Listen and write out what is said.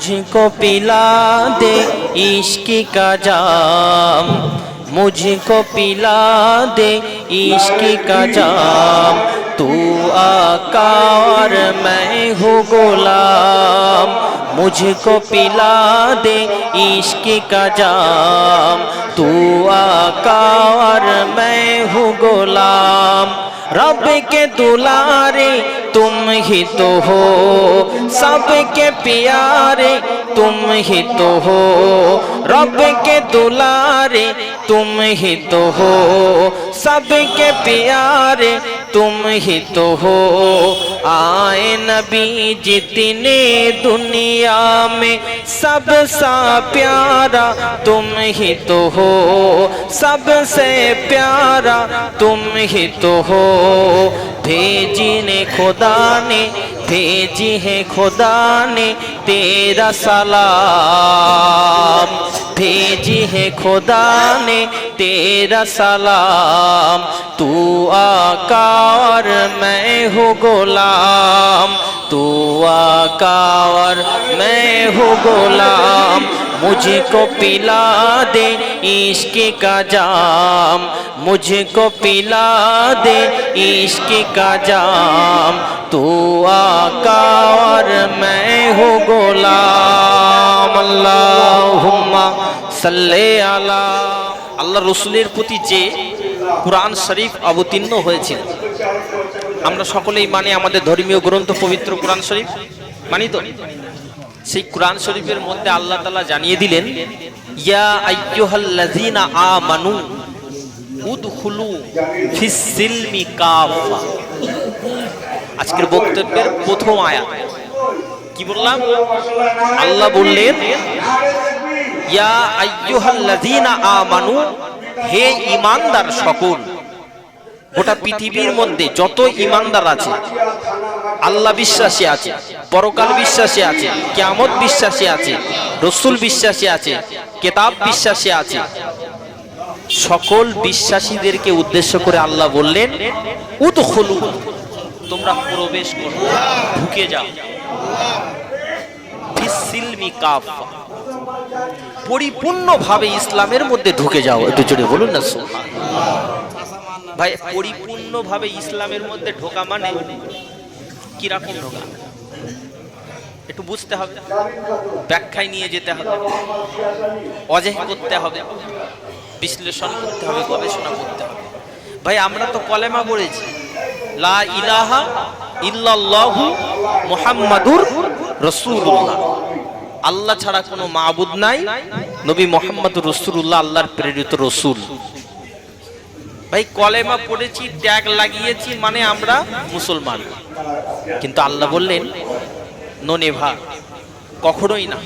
मुझको पिला दे इश्क का जाम। मुझको पिला दे इश्क का जाम। तू आका और मैं हूँ गुलाम। मुझको पिला दे इश्क का जाम तू आका और मैं हूँ गुलाम रब के दुलारे तुम ही तो हो सबके प्यारे तुम ही तो हो रब के दुलारे तुम ही तो हो सबके प्यारे तुम ही तो हो। आए नबी, जितने दुनिया में सबसा प्यारा तुम ही तो हो। सबसे प्यारा तुम ही तो हो। भेजी ने खुदा ने, भेजी है खुदा ने तेरा सलाम। भेजी है खुदा ने तेरा सलाम। मैं हूँ गुलाम तू आका और मैं हूँ गुलाम मुझको पिला दे इश्क का जाम मुझको पिला दे इश्क का जाम तू आका और मैं हूँ গোলাম আল্লাহুম্মা সাল্লি আলা আল্লাহ রসুলের প্রতি যে কোরআন শরীফ অবতীর্ণ হয়েছিল আমরা সকলেই মানে আমাদের ধর্মীয় গ্রন্থ পবিত্র কোরআন শরীফ। মানি তো? সেই কোরআন শরীফের মধ্যে আল্লাহ তালা জানিয়ে দিলেন, ইয়া আজকের বক্তব্যের প্রথম আয়াত। কি বললাম? আল্লাহ বললেন, ইয়া আইয়ুহাল্লাযীনা আমানু, হে ঈমানদার সকল গোটা পৃথিবীর মধ্যে যত ঈমানদার আছে, আল্লাহ বিশ্বাসী আছে, পরকাল বিশ্বাসী আছে, কিয়ামত বিশ্বাসী আছে, রসুল বিশ্বাসী আছে, কেতাব বিশ্বাসী আছে, সকল বিশ্বাসীদেরকে উদ্দেশ্য করে আল্লাহ বললেন, উদখুলু, তোমরা প্রবেশ করো, ঢুকে যাও পরিপূর্ণভাবে ইসলামের মধ্যে ঢুকে যাও, একটু জোরে বলুন না। ভাই, পরিপূর্ণভাবে ইসলামের মধ্যে ঢোকা মানে কীরকম ঢোকা? একটু বুঝতে হবে। ব্যাখ্যায় নিয়ে যেতে হবে। অজেহ করতে হবে। বিশ্লেষণ করতে হবে, গবেষণা করতে হবে। ভাই, আমরা তো কলেমা পড়েছি। লা ইলাহা ইল্লাল্লাহু মুহাম্মাদুর রাসূলুল্লাহ। আল্লাহ ছাড়া কোনো মাবুদ নাই। নবী মোহাম্মদ রসুল্লাহ আল্লাহর প্রেরিত রসুল। ভাই কলেমা পড়েছি ট্যাগ লাগিয়েছি মানে আমরা মুসলমান। কিন্তু আল্লাহ বললেন ননেভা কখনোই না।